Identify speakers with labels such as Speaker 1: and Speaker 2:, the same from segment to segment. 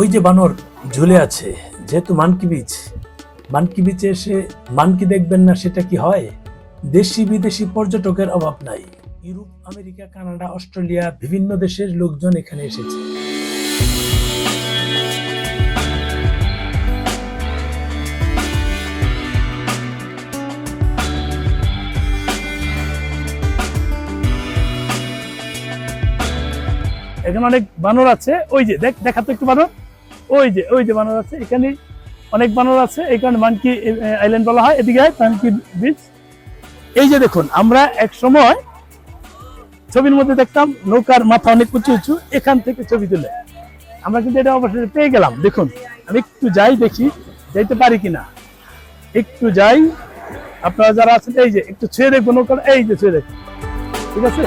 Speaker 1: ওই যে বানর ঝুলে আছে, যেহেতু মানকি বিচ মানকি বিচে এসে মানকি দেখবেন না সেটা কি হয়? দেশি বিদেশি পর্যটকের অভাব নাই। ইউরোপ, আমেরিকা, কানাডা, অস্ট্রেলিয়া, বিভিন্ন দেশের লোকজন এখানে এসেছে।
Speaker 2: এখানে অনেক বানর আছে। ওই যে দেখ দেখাতো একটু বানর। ওই যে ওই যে বানর আছে, এখানে অনেক বানর আছে কারণে মানকি আইল্যান্ড বলা হয়, এদিকে মানকি বিচ এই যে দেখুন, আমরা এক সময় ছবির মধ্যে দেখতাম নৌকার মাথা অনেক উঁচু উঁচু, এখান থেকে ছবি তুলে। আমরা কিন্তু এটা অবশ্যই পেয়ে গেলাম। দেখুন, আমি একটু যাই দেখি, যাইতে পারি কিনা। একটু যাই, আপনারা যারা আছেন, এই যে, একটু ছুঁয়ে দেখব নৌকার, এই যে ছুঁয়ে দেখুন। ঠিক আছে?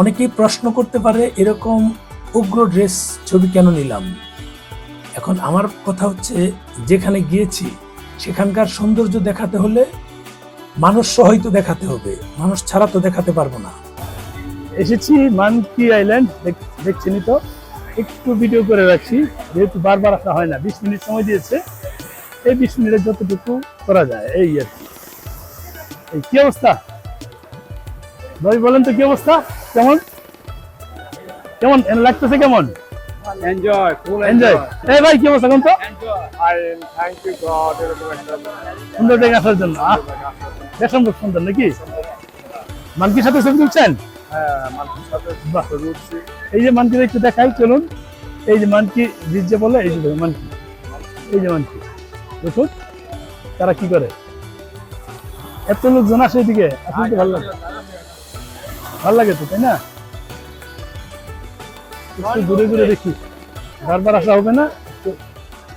Speaker 1: অনেকেই প্রশ্ন করতে পারে, এরকম উগ্র ড্রেস ছবি কেন নিলাম? এখন আমার কথা হচ্ছে, যেখানে গিয়েছি, সেখানকার সৌন্দর্য দেখাতে হলে মানুষ সহিত দেখাতে হবে। মানুষ ছাড়া তো দেখাতে পারব না।
Speaker 2: এসেছি মানকি আইল্যান্ড, দেখ- দেখছেনই তো? একটু ভিডিও করে রাখছি, যেহেতু বারবার আসা হয় না, বিশ মিনিট সময় দিয়েছে। এই বিশ মিনিটের যতটুকু করা যায়, এই আর কি। এই কি অবস্থা? ভাই, বলেন তো কি অবস্থা? কেমন? কেমন? লাগতেছে কেমন?
Speaker 3: Enjoy, full
Speaker 2: এনজয় এই ভাই কি অবস্থা কোন তো?
Speaker 3: Enjoy. I thank you God. এরকম একটা
Speaker 2: সুন্দর জায়গা আসার জন্য দেখলাম খুব সুন্দর নাকি? মানকির সাথে ছবি তুলছেন?
Speaker 3: হ্যাঁ।
Speaker 2: এই যে একটু দেখাই চলুন। এই যে মানকি যে বলে এই যে মানকি। এই যে মানকি। দেখুন তারা কি করে? এত লোকজন আসে এদিকে আসলে ভালো লাগে। ভালো লাগে তো, তাই না? একটু ঘুরে ঘুরে দেখি। বারবার আসা হবে না?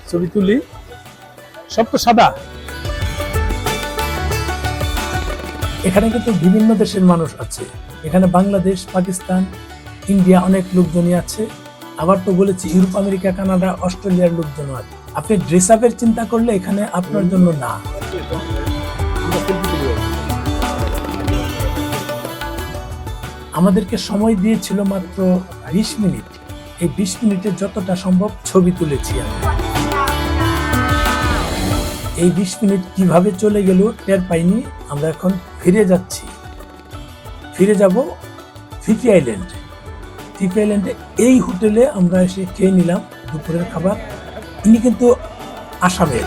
Speaker 2: ছবি তুলি। সব তো সাদা।
Speaker 1: এখানে কিন্তু বিভিন্ন দেশের মানুষ আছে। এখানে বাংলাদেশ, পাকিস্তান, ইন্ডিয়া অনেক লোকজনই আছে। আবার তো বলেছি, ইউরোপ, আমেরিকা, কানাডা, অস্ট্রেলিয়ার লোকজন আছে। আপনি ড্রেস আপের চিন্তা করলে এখানে আপনার জন্য না। আমাদেরকে সময় দিয়েছিল মাত্র বিশ মিনিট। এই বিশ মিনিটে যতটা সম্ভব ছবি তুলেছি এই বিশ মিনিট কীভাবে চলে গেল টের পাইনি, আমরা এখন ফিরে যাচ্ছি। ফিরে যাব ফিফি আইল্যান্ড। ফিফি আইল্যান্ডে এই হোটেলে আমরা এসে খেয়ে নিলাম দুপুরের খাবার। ইনি কিন্তু আসামের।